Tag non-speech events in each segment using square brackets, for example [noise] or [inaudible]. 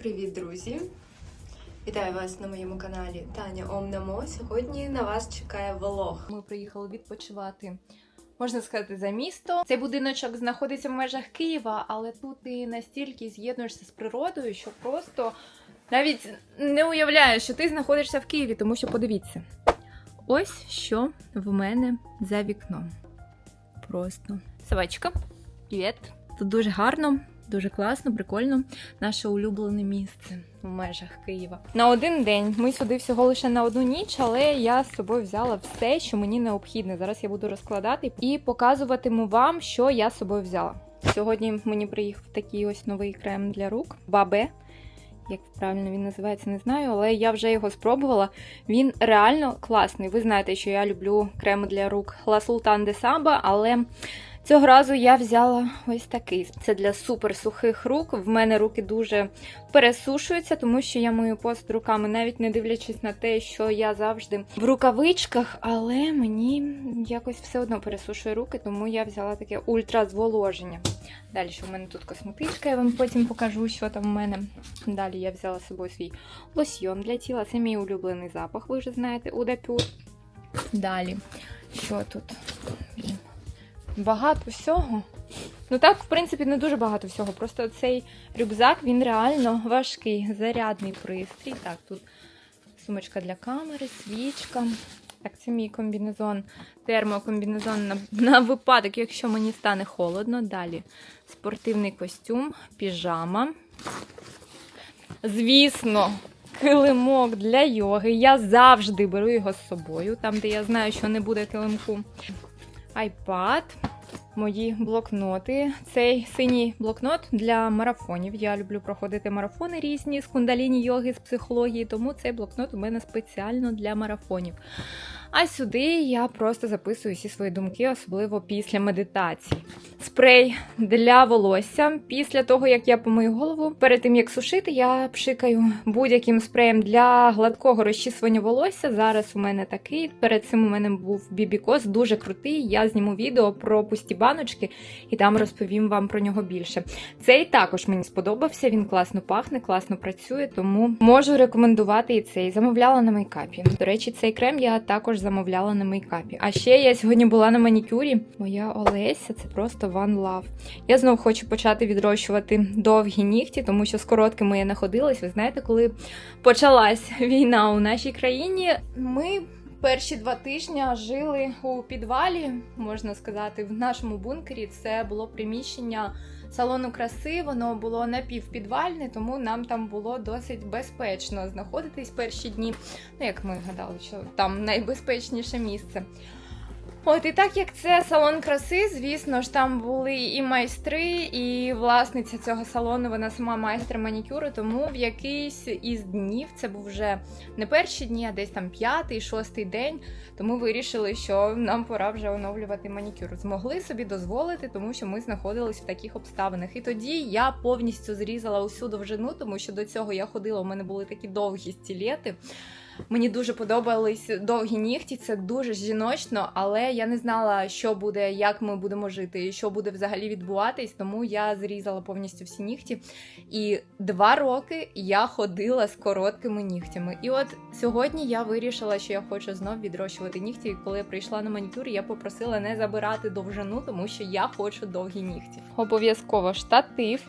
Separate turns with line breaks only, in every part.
Привіт, друзі! Вітаю вас на моєму каналі Таня Омнамо. Сьогодні на вас чекає влог.
Ми приїхали відпочивати, можна сказати, за місто. Цей будиночок знаходиться в межах Києва, але тут ти настільки з'єднуєшся з природою, що просто навіть не уявляєш, що ти знаходишся в Києві, тому що подивіться. Ось що в мене за вікном. Просто собачка. Привіт. Тут дуже гарно, дуже класно, прикольно. Наше улюблене місце в межах Києва. На один день ми сюди всього лише на одну ніч, але я з собою взяла все, що мені необхідне. Зараз я буду розкладати і показуватиму вам, що я з собою взяла. Сьогодні мені приїхав такий ось новий крем для рук Бабе. Як правильно він називається, не знаю, але я вже його спробувала. Він реально класний. Ви знаєте, що я люблю крем для рук La Sultan de Saba, але цього разу я взяла ось такий. Це для супер сухих рук. В мене руки дуже пересушуються, тому що я мою пост руками, навіть не дивлячись на те, що я завжди в рукавичках, але мені якось все одно пересушує руки, тому я взяла таке ультразволоження. Далі в мене тут косметичка, я вам потім покажу, що там в мене. Далі я взяла з собою свій лосьйон для тіла. Це мій улюблений запах, ви вже знаєте, Удапюр. Далі, що тут? Багато всього. Ну так, в принципі, не дуже багато всього. Просто цей рюкзак, він реально важкий, зарядний пристрій. Так, тут сумочка для камери, свічка. Так, це мій комбінезон, термокомбінезон на, на випадок, якщо мені стане холодно. Далі спортивний костюм, піжама. Звісно, килимок для йоги. Я завжди беру його з собою, там, де я знаю, що не буде килимку. Айпад, мої блокноти. Цей синій блокнот для марафонів. Я люблю проходити марафони різні з кундаліні йоги, з психології, тому цей блокнот у мене спеціально для марафонів. А сюди я просто записую всі свої думки, особливо після медитації. Спрей для волосся. Після того, як я помию голову, перед тим як сушити, я пшикаю будь-яким спреєм для гладкого розчісування волосся. Зараз у мене такий. Перед цим у мене був бібікос, дуже крутий. Я зніму відео про пусті баночки і там розповім вам про нього більше. Цей також мені сподобався. Він класно пахне, класно працює, тому можу рекомендувати і цей. Замовляла на мейкапі. До речі, цей крем я також замовляла на мейкапі. А ще я сьогодні була на манікюрі. Моя Олеся, це просто one love. Я знов хочу почати відрощувати довгі нігті, тому що з короткими я находилась. Ви знаєте, коли почалась війна у нашій країні, ми. Перші два тижні жили у підвалі, можна сказати, в нашому бункері. Це було приміщення салону краси, воно було напівпідвальне, тому нам там було досить безпечно знаходитись перші дні. Ну, як ми гадали, що там найбезпечніше місце. От і так як це салон краси, звісно ж, там були і майстри, і власниця цього салону, вона сама майстер манікюру. Тому в якийсь із днів це був вже не перші дні, а десь там п'ятий, шостий день. Тому вирішили, що нам пора вже оновлювати манікюр. Змогли собі дозволити, тому що ми знаходились в таких обставинах. І тоді я повністю зрізала усю довжину, тому що до цього я ходила. У мене були такі довгі стілети. Мені дуже подобались довгі нігті, це дуже жіночно, але я не знала, що буде, як ми будемо жити, і що буде взагалі відбуватись, тому я зрізала повністю всі нігті. І два роки я ходила з короткими нігтями. І от сьогодні я вирішила, що я хочу знов відрощувати нігті. І коли я прийшла на манікюр, я попросила не забирати довжину, тому що я хочу довгі нігті. Обов'язково штатив.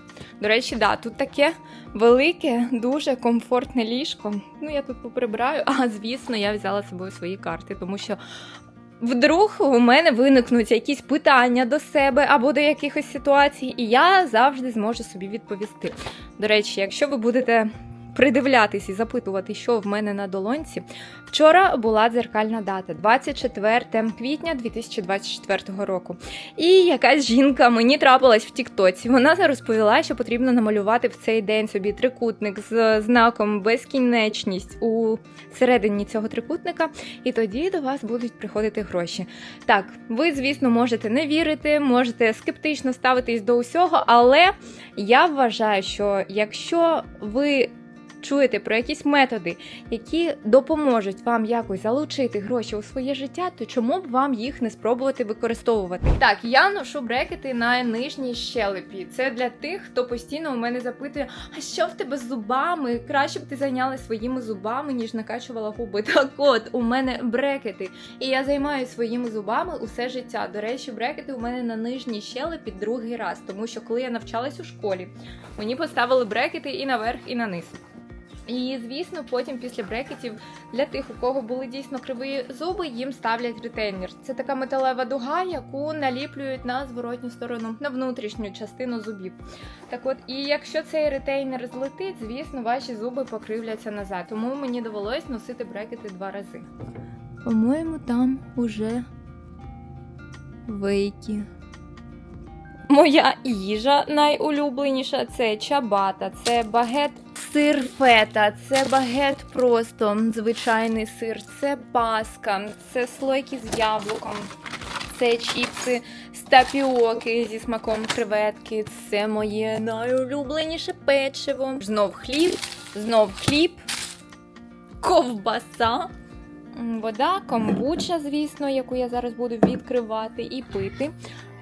До речі, да, тут таке велике, дуже комфортне ліжко. Ну, я тут поприбираю, а звісно, я взяла з собою свої карти, тому що. Вдруг у мене виникнуть якісь питання до себе або до якихось ситуацій, і я завжди зможу собі відповісти. До речі, якщо ви будете придивлятись і запитувати, що в мене на долонці, вчора була дзеркальна дата 24 квітня 2024 року. І якась жінка мені трапилась в Тіктоці. Вона розповіла, що потрібно намалювати в цей день собі трикутник з знаком безкінечність у середині цього трикутника, і тоді до вас будуть приходити гроші. Так, ви, звісно, можете не вірити, можете скептично ставитись до усього, але я вважаю, що якщо ви чуєте про якісь методи, які допоможуть вам якось залучити гроші у своє життя, то чому б вам їх не спробувати використовувати? Так, я ношу брекети на нижній щелепі. Це для тих, хто постійно у мене запитує, а що в тебе з зубами? Краще б ти зайнялася своїми зубами, ніж накачувала губи. [laughs] Так от, у мене брекети. І я займаюся своїми зубами усе життя. До речі, брекети у мене на нижній щелепі другий раз, тому що коли я навчалась у школі, мені поставили брекети і наверх, і на низ. І звісно, потім після брекетів для тих, у кого були дійсно криві зуби, їм ставлять ретейнер. Це така металева дуга, яку наліплюють на зворотню сторону, на внутрішню частину зубів. Так от, і якщо цей ретейнер злетить, звісно, ваші зуби покривляться назад. Тому мені довелось носити брекети два рази. По-моєму, там уже вейки. Моя їжа найулюбленіша це чабата, це багет сир фета, це багет просто звичайний сир, це паска, це слойки з яблуком, це чіпси з тапіоки зі смаком креветки, це моє найулюбленіше печиво. Знов хліб, знов хліб, ковбаса. Вода, комбуча, звісно, яку я зараз буду відкривати і пити.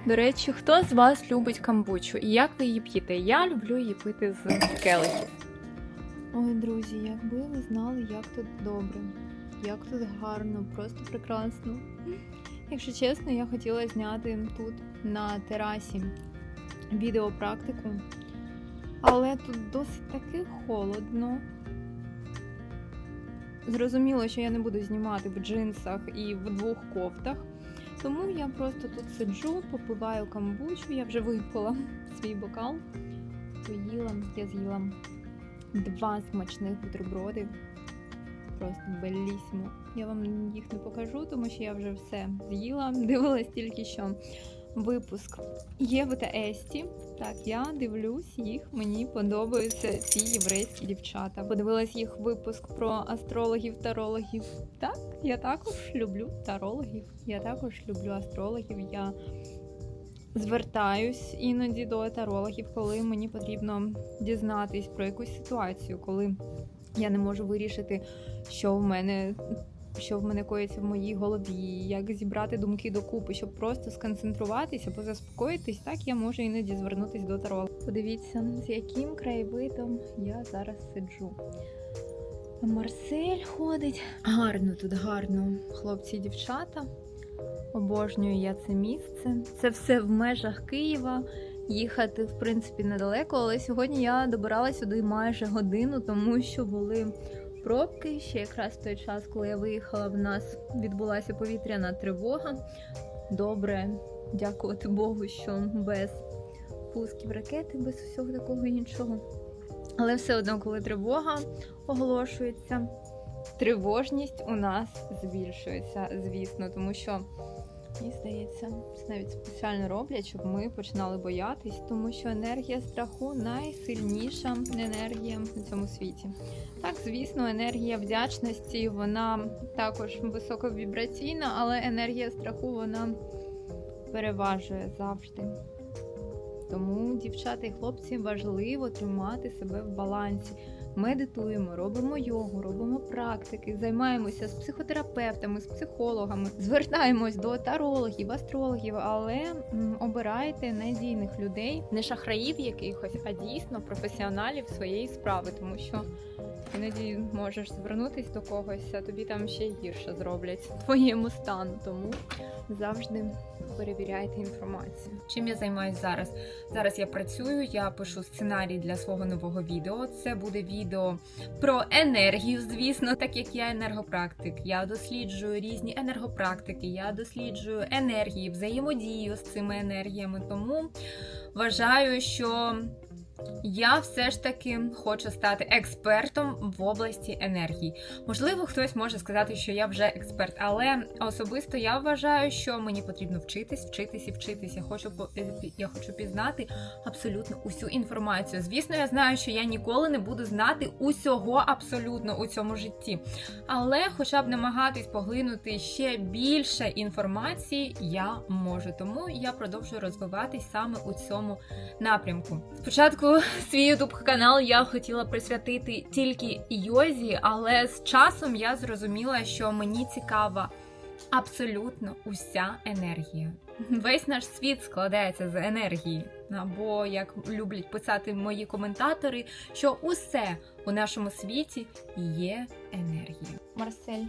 До речі, хто з вас любить камбучу і як ви її п'єте? Я люблю її пити з келихів. Ой, друзі, якби ви знали, як тут добре, як тут гарно, просто прекрасно. Якщо чесно, я хотіла зняти тут на терасі відеопрактику, але тут досить таки холодно. Зрозуміло, що я не буду знімати в джинсах і в двох кофтах. Тому я просто тут сиджу, попиваю камбучу, я вже випила свій бокал, поїла, я з'їла два смачних бутерброди. Просто белісімо. Я вам їх не покажу, тому що я вже все з'їла. [laughs] Дивилась тільки що випуск Єви та Есті. Так, я дивлюсь їх, мені подобаються ці єврейські дівчата. Подивилась їх випуск про астрологів, тарологів. Так, я також люблю тарологів. Я також люблю астрологів. Я звертаюсь іноді до тарологів, коли мені потрібно дізнатись про якусь ситуацію, коли я не можу вирішити, що в мене. Що в мене коїться в моїй голові, як зібрати думки докупи, щоб просто сконцентруватися або заспокоїтись, так я можу іноді звернутися до таролога. Подивіться, з яким краєвидом я зараз сиджу. Марсель ходить. Гарно тут, гарно. Хлопці і дівчата. Обожнюю я це місце. Це все в межах Києва. Їхати, в принципі, недалеко, але сьогодні я добирала сюди майже годину, тому що були пробки. Ще якраз в той час, коли я виїхала, в нас відбулася повітряна тривога. Добре, дякувати Богу, що без пусків ракети, без усього такого іншого. Але все одно, коли тривога оголошується, тривожність у нас збільшується, звісно, тому що. Мені здається, це навіть спеціально роблять, щоб ми починали боятись, тому що енергія страху найсильніша енергія на цьому світі. Так, звісно, енергія вдячності вона також високовібраційна, але енергія страху вона переважує завжди. Тому, дівчата і хлопці, важливо тримати себе в балансі. Медитуємо, робимо йогу, робимо практики, займаємося з психотерапевтами, з психологами, звертаємось до тарологів, астрологів, але м, обирайте надійних людей, не шахраїв якихось, а дійсно професіоналів своєї справи, тому що іноді можеш звернутися до когось, а тобі там ще гірше зроблять твоєму стану. Тому завжди перевіряйте інформацію. Чим я займаюся зараз? Зараз я працюю, я пишу сценарій для свого нового відео. Це буде відео про енергію, звісно, так як я енергопрактик. Я досліджую різні енергопрактики, я досліджую енергії, взаємодію з цими енергіями. Тому вважаю, що. Я все ж таки хочу стати експертом в області енергії. Можливо, хтось може сказати, що я вже експерт, але особисто я вважаю, що мені потрібно вчитись, вчитись і вчитись. Я хочу е, я хочу пізнати абсолютно усю інформацію. Звісно, я знаю, що я ніколи не буду знати усього абсолютно у цьому житті. Але хоча б намагатись поглинути ще більше інформації, я можу. Тому я продовжую розвиватись саме у цьому напрямку. Спочатку Спочатку свій youtube канал я хотіла присвятити тільки йозі, але з часом я зрозуміла, що мені цікава абсолютно уся енергія. Весь наш світ складається з енергії. Або як люблять писати мої коментатори, що усе у нашому світі є енергія. Марсель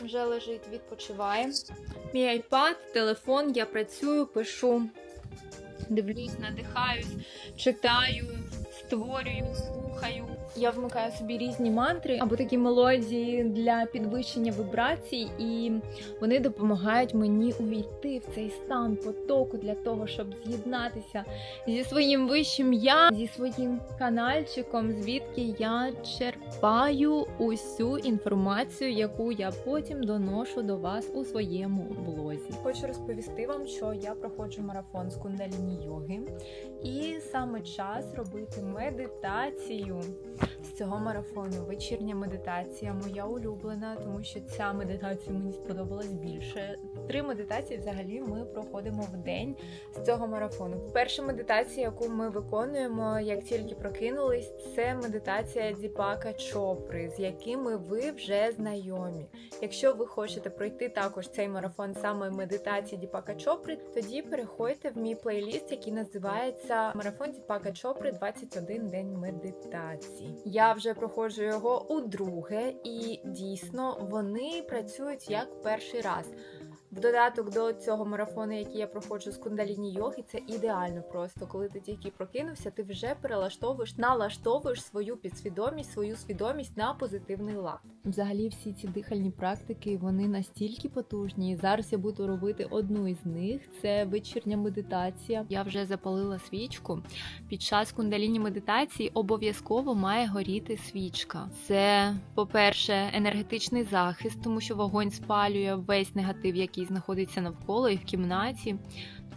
вже лежить, відпочиває. Мій айпад, телефон, я працюю, пишу, дивлюсь, надихаюсь, читаю, створюю, слухаю. Я вмикаю собі різні мантри або такі мелодії для підвищення вібрацій, і вони допомагають мені увійти в цей стан потоку для того, щоб з'єднатися зі своїм вищим я, зі своїм канальчиком, звідки я черпаю усю інформацію, яку я потім доношу до вас у своєму блозі. Хочу розповісти вам, що я проходжу марафон з кундаліні йоги, і саме час робити медитацію цього марафону. Вечірня медитація, моя улюблена, тому що ця медитація мені сподобалась більше. Три медитації взагалі ми проходимо в день з цього марафону. Перша медитація, яку ми виконуємо, як тільки прокинулись, це медитація Діпака Чопри, з якими ви вже знайомі. Якщо ви хочете пройти також цей марафон саме медитації Діпака Чопри, тоді переходьте в мій плейліст, який називається Марафон Діпака Чопри 21 день медитації. Я вже проходжу його удруге, і дійсно вони працюють як перший раз. В додаток до цього марафону, який я проходжу з кундаліні йоги, це ідеально просто. Коли ти тільки прокинувся, ти вже перелаштовуєш, налаштовуєш свою підсвідомість, свою свідомість на позитивний лад. Взагалі, всі ці дихальні практики вони настільки потужні. Зараз я буду робити одну із них. Це вечірня медитація. Я вже запалила свічку. Під час кундаліні медитації обов'язково має горіти свічка. Це, по-перше, енергетичний захист, тому що вогонь спалює весь негатив, який знаходиться навколо і в кімнаті.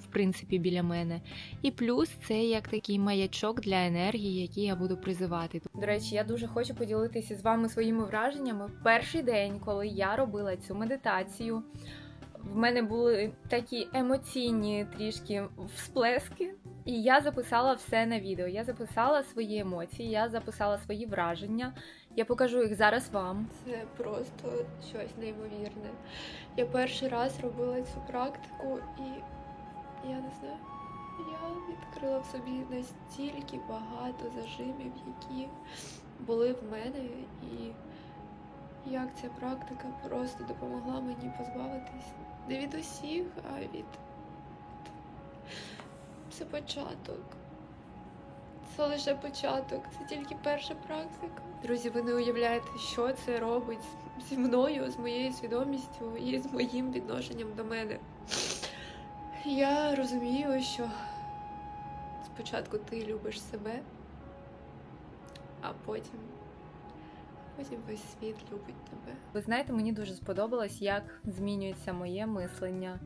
В принципі, біля мене, і плюс це як такий маячок для енергії, який я буду призивати. До речі, я дуже хочу поділитися з вами своїми враженнями. В перший день, коли я робила цю медитацію, в мене були такі емоційні трішки всплески. І я записала все на відео. Я записала свої емоції, я записала свої враження. Я покажу їх зараз вам.
Це просто щось неймовірне. Я перший раз робила цю практику і я не знаю. Я відкрила в собі настільки багато зажимів, які були в мене, і як ця практика просто допомогла мені позбавитись не від усіх, а від це початок. Це лише початок, це тільки перша практика. Друзі, ви не уявляєте, що це робить зі мною, з моєю свідомістю і з моїм відношенням до мене. Я розумію, що спочатку ти любиш себе, а потім, потім весь світ любить тебе.
Ви знаєте, мені дуже сподобалось, як змінюється моє мислення,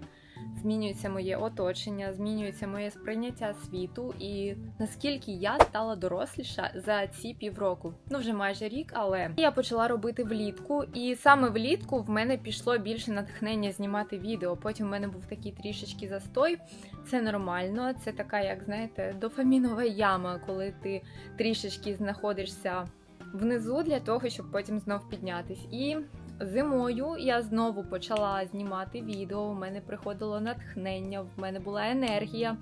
змінюється моє оточення, змінюється моє сприйняття світу, і наскільки я стала доросліша за ці півроку. Ну вже майже рік, але я почала робити влітку, і саме влітку в мене пішло більше натхнення знімати відео. Потім в мене був такий трішечки застой. Це нормально, це така, як знаєте, дофамінова яма, коли ти трішечки знаходишся внизу для того, щоб потім знов піднятись. І зимою я знову почала знімати відео. У мене приходило натхнення, в мене була енергія.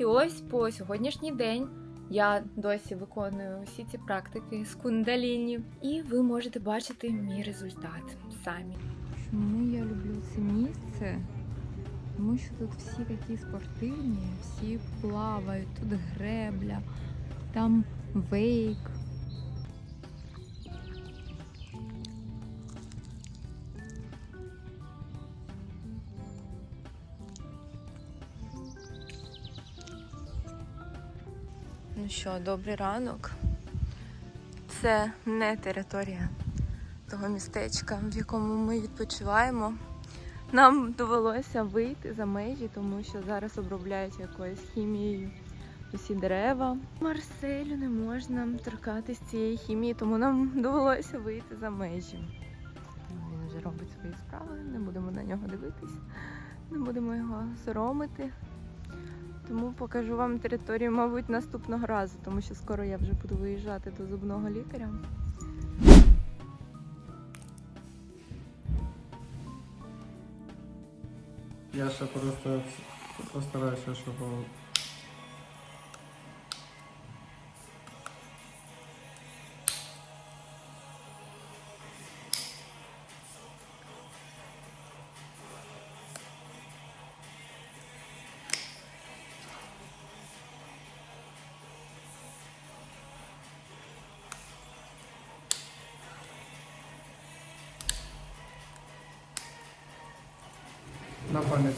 І ось по сьогоднішній день я досі виконую всі ці практики з кундаліні, і ви можете бачити мій результат самі. Чому я люблю це місце? Тому що тут всі такі спортивні, всі плавають, тут гребля, там вейк.
Що, добрий ранок. Це не територія того містечка, в якому ми відпочиваємо. Нам довелося вийти за межі, тому що зараз обробляють якоюсь хімією усі дерева. Марселю не можна торкатись цієї хімії, тому нам довелося вийти за межі. Він вже робить свої справи, не будемо на нього дивитись, не будемо його соромити.
Тому покажу вам територію, мабуть, наступного разу, тому що скоро я вже буду виїжджати до зубного лікаря.
Я ще просто постараюся, щоб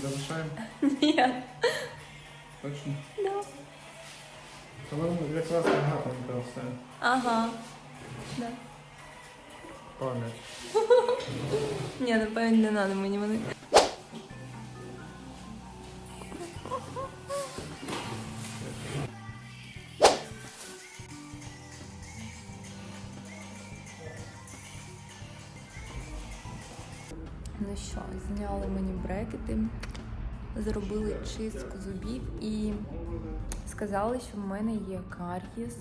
залишаємо.
Ні.
Точно.
Да.
Воно якраз багато все.
Ага. Да.
Пам'ять. [laughs]
Ні, напевно, не треба мені вони. Що, зняли мені брекети, зробили чистку зубів і сказали, що в мене є кар'єс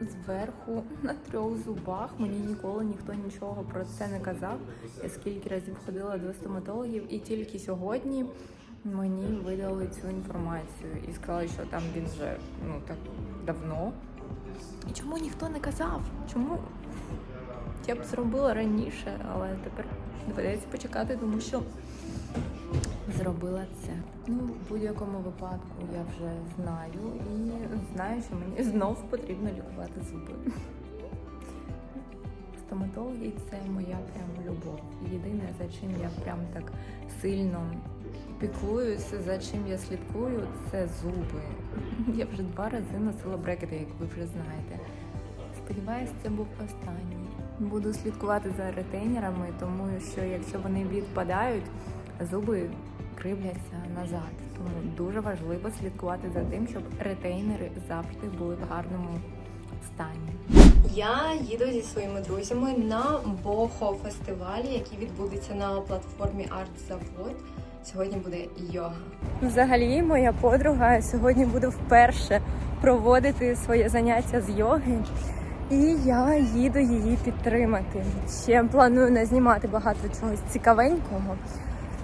зверху на трьох зубах. Мені ніколи ніхто нічого про це не казав. Я скільки разів ходила до стоматологів, і тільки сьогодні мені видали цю інформацію і сказали, що там він вже ну так давно. І чому ніхто не казав? Чому? Я б зробила раніше, але тепер доведеться почекати, тому що зробила це. Ну, в будь-якому випадку я вже знаю і знаю, що мені знов потрібно лікувати зуби. Стоматологи це моя прям любов. Єдине, за чим я прям так сильно піклуюся, за чим я слідкую, це зуби. Я вже два рази носила брекети, як ви вже знаєте. Сподіваюсь, це був останній. Буду слідкувати за ретейнерами, тому що якщо вони відпадають, зуби кривляться назад. Тому дуже важливо слідкувати за тим, щоб ретейнери завжди були в гарному стані. Я їду зі своїми друзями на Бохо фестивалі, який відбудеться на платформі Артзавод. Сьогодні буде йога. Взагалі, моя подруга сьогодні буде вперше проводити своє заняття з йоги. І я їду її підтримати. Ще планую не знімати багато чогось цікавенького.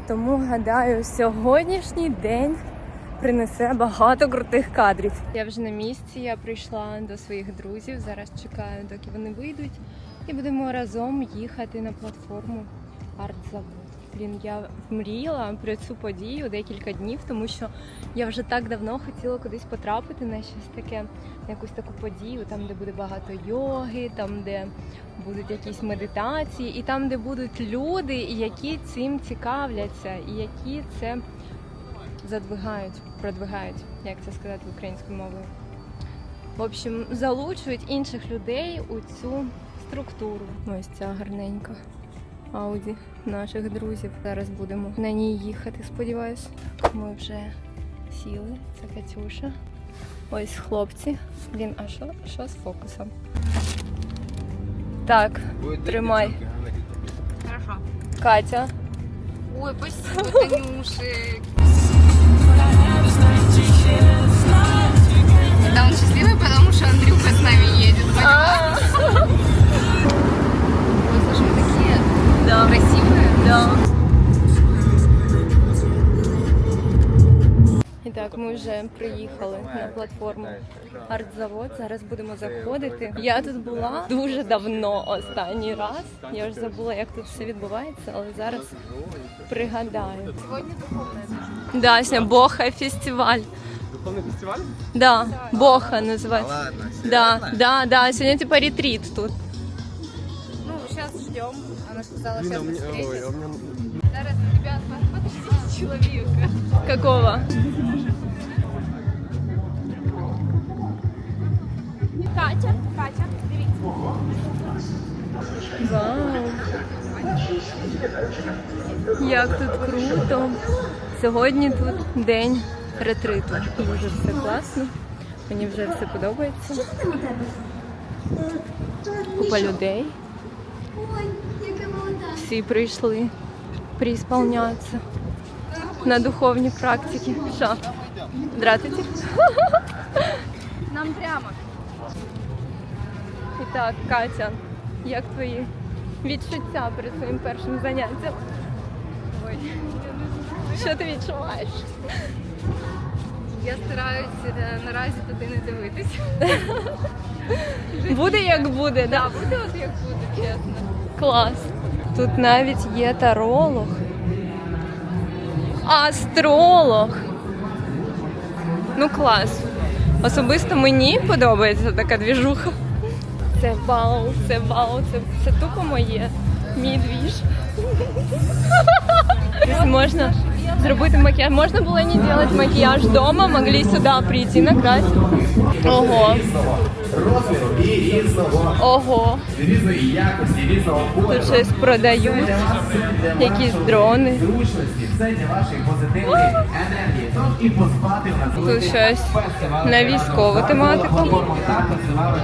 Тому гадаю, сьогоднішній день принесе багато крутих кадрів. Я вже на місці, я прийшла до своїх друзів. Зараз чекаю, доки вони вийдуть, і будемо разом їхати на платформу Артзавод. Блін, я мріяла про цю подію декілька днів, тому що я вже так давно хотіла кудись потрапити на щось таке, на якусь таку подію, там, де буде багато йоги, там, де будуть якісь медитації, і там, де будуть люди, які цим цікавляться, і які це задвигають, продвигають, як це сказати українською мовою. В общем, залучують інших людей у цю структуру. Ось ця гарненька Ауді наших друзів. Зараз будемо на ній їхати, сподіваюсь. Ми вже сіли. Це Катюша. Ось хлопці. Блін, а що, що з фокусом? Так, тримай.
Хорошо.
Катя.
Ой, спасибо, Танюшек. Да, он счастливый, потому что Андрюха с нами едет.
А,
Ой, слушай, мы такие
да,
красивые.
да. І так, ми вже приїхали на платформу Артзавод. Зараз будемо заходити. Я тут була дуже давно останній раз. Я вже забула, як тут все відбувається, але зараз пригадаю.
Сегодня духовная.
Да, сьогодні Боха фестиваль.
Духовний фестиваль?
Да, Боха називається.
Ладно.
Да, да, да. Сьогодні типа ретрит тут.
Ну, сейчас ждем. Она сказала,
Блин, а
сейчас
у меня, ой, а
встретим.
у меня
Зараз, ребят, подождите человека.
Какого?
Катя, Катя, дивіться.
Вау! Як тут круто! Сьогодні тут день ретриту. Дуже все класно. Мені вже все подобається. Купа людей. Всі прийшли приісполнятися на духовні практики. Що? Здравствуйте.
Нам прямо.
І так, Катя, як твої відчуття перед своїм першим заняттям?
Ой.
Що ти відчуваєш?
Я стараюсь е, наразі туди не дивитись.
Буде як буде, да?
Буде от як буде, чесно.
Клас. Тут навіть є таролог. Астролог. Ну клас. Особисто мені подобається така двіжуха. Це вау, це вау, це, це тупо моє. Мій двіж. Можна зробити макіяж. Можна було не робити макіяж вдома, могли сюди прийти накрасити. Ого, ого. Тут щось продають, якісь дрони. Тут щось на військову тематику.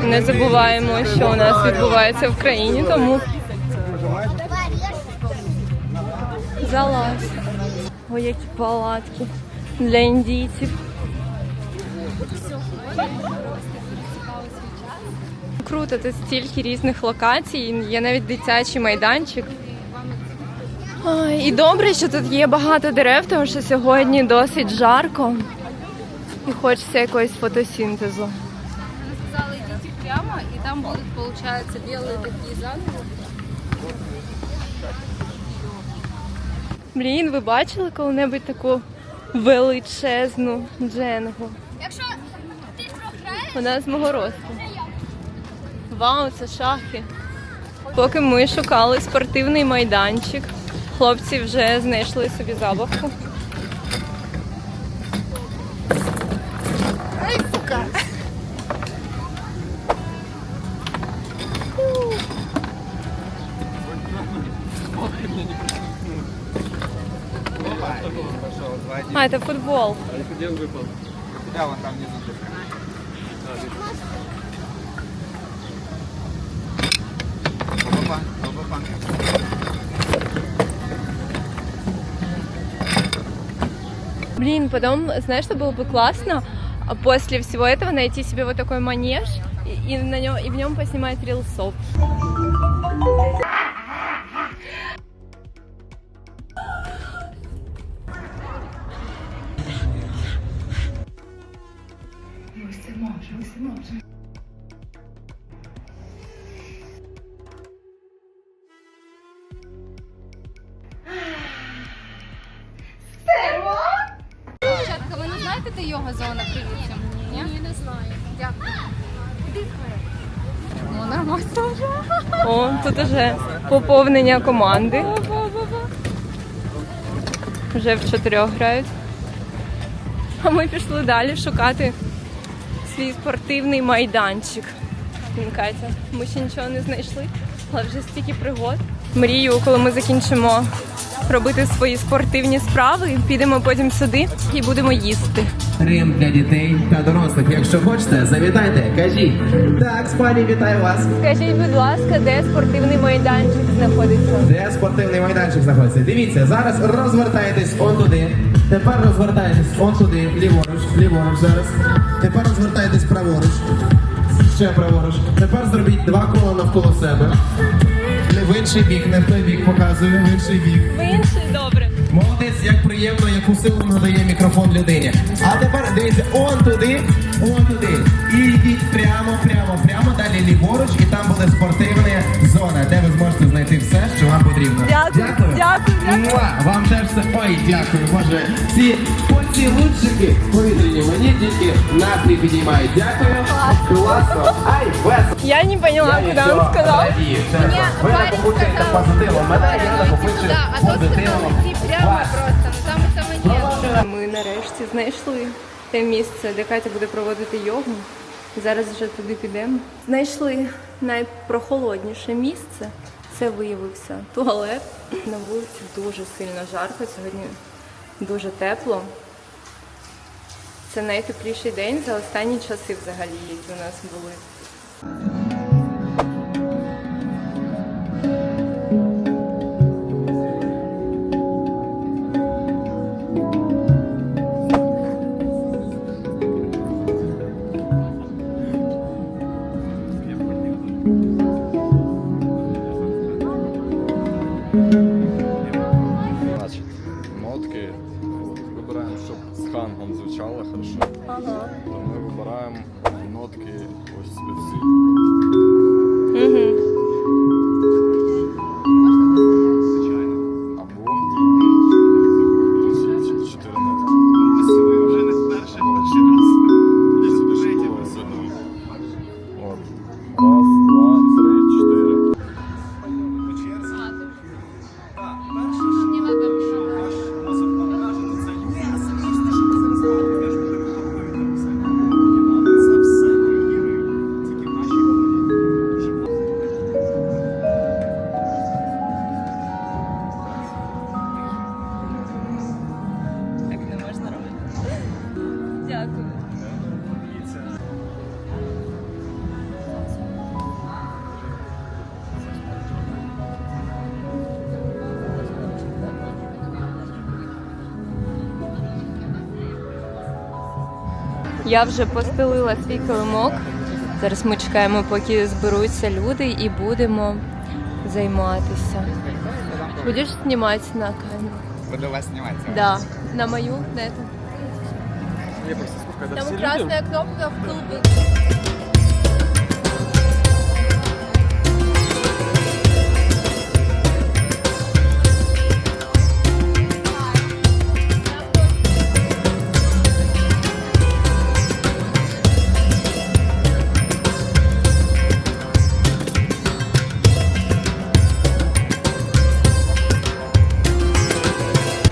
Не забуваємо, що у нас відбувається в країні, тому залазь. Ой, які палатки для індійців. Круто, тут стільки різних локацій, є навіть дитячий майданчик. Ой, і добре, що тут є багато дерев, тому що сьогодні досить жарко. І хочеться якогось фотосінтезу.
Вони сказали, йдіть прямо, і там будуть, виходить, білі такі занавіси.
Блін, ви бачили коли-небудь таку величезну дженгу?
Якщо ти програєш,
Вона з мого росту. Вау, це шахи. Поки ми шукали спортивний майданчик, хлопці вже знайшли собі забавку. А, это футбол. Блин, потом, знаешь, что было бы классно? А После всего этого найти себе вот такой манеж и, и на нем, и в нем поснимать рилсов.
Знаєте, де йога зона привіт? Ні? Ні, не знаю. Дякую. Ну, нормально вже.
О, тут уже поповнення команди. Вже в чотирьох грають. А ми пішли далі шукати свій спортивний майданчик. Катя, ми ще нічого не знайшли, але вже стільки пригод. Мрію, коли ми закінчимо робити свої спортивні справи, підемо потім сюди і будемо їсти.
Рим для дітей та дорослих. Якщо хочете, завітайте, кажіть. Так, спані, вітаю вас.
Скажіть, будь ласка, де спортивний майданчик знаходиться?
Де спортивний майданчик знаходиться? Дивіться, зараз розвертаєтесь он туди. Тепер розвертаєтесь он туди, ліворуч, ліворуч зараз. Тепер розвертаєтесь праворуч. Ще праворуч. Тепер зробіть два кола навколо себе. В інший бік, не в той бік показую, в інший бік.
В інший добре.
Молодець, як приємно, яку силу надає мікрофон людині. А тепер дивіться, он туди, он туди. І йдіть прямо, прямо, прямо, далі ліворуч, і там буде спортивна зона, де ви зможете знайти все, що вам потрібно.
Дякую, дякую, дякую.
Муа, Вам теж все. Ой, дякую, боже. Ці поцілунчики повітряні мені тільки настрій підіймають. Дякую. Класно. Ай, весело.
Я не поняла, куди він сказав.
Ви накопичуєте позитивом. Мене я накопичую
Да, а то
позитивом.
сказали, прямо
вас.
просто, ну там і саме ні.
Ми нарешті знайшли те місце, де Катя буде проводити йогу. Зараз вже туди підемо. Знайшли найпрохолодніше місце. Це виявився туалет. На вулиці дуже сильно жарко. Сьогодні дуже тепло. Це найтепліший день за останні часи взагалі, які у нас були. Я вже постелила свій килимок. Зараз ми чекаємо, поки зберуться люди, і будемо займатися. Будеш знімати на камеру?
Буду вас знімати.
Да. На мою? На эту?
Я просто сколько
Там красная кнопка в клубе.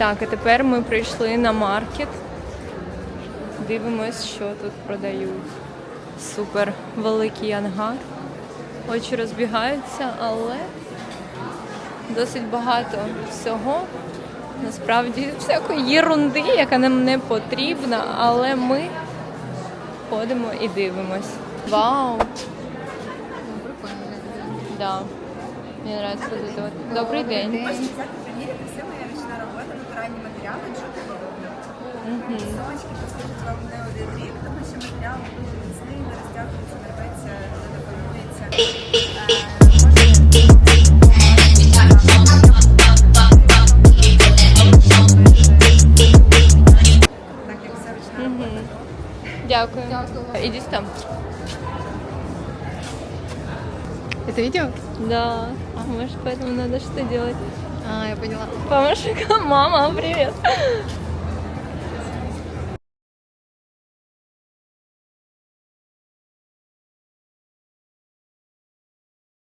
Так, а тепер ми прийшли на маркет. Дивимось, що тут продають. Супер великий ангар. Очі розбігаються, але досить багато всього. Насправді всякої єрунди, яка нам не потрібна, але ми ходимо і дивимось. Вау! Да. Мені подобається. Добрий день.
матеріали, що ти роблю. Сумочки послужать вам не один рік, тому що матеріал дуже міцний, не розтягується, не рветься, не деформується. Е, можна- Так як все ручна робота.
Дякую.
Дякую.
Иди там.
Это видео?
Да. Может, поэтому надо что делать?
А, я поняла.
Помаши, мама, привет.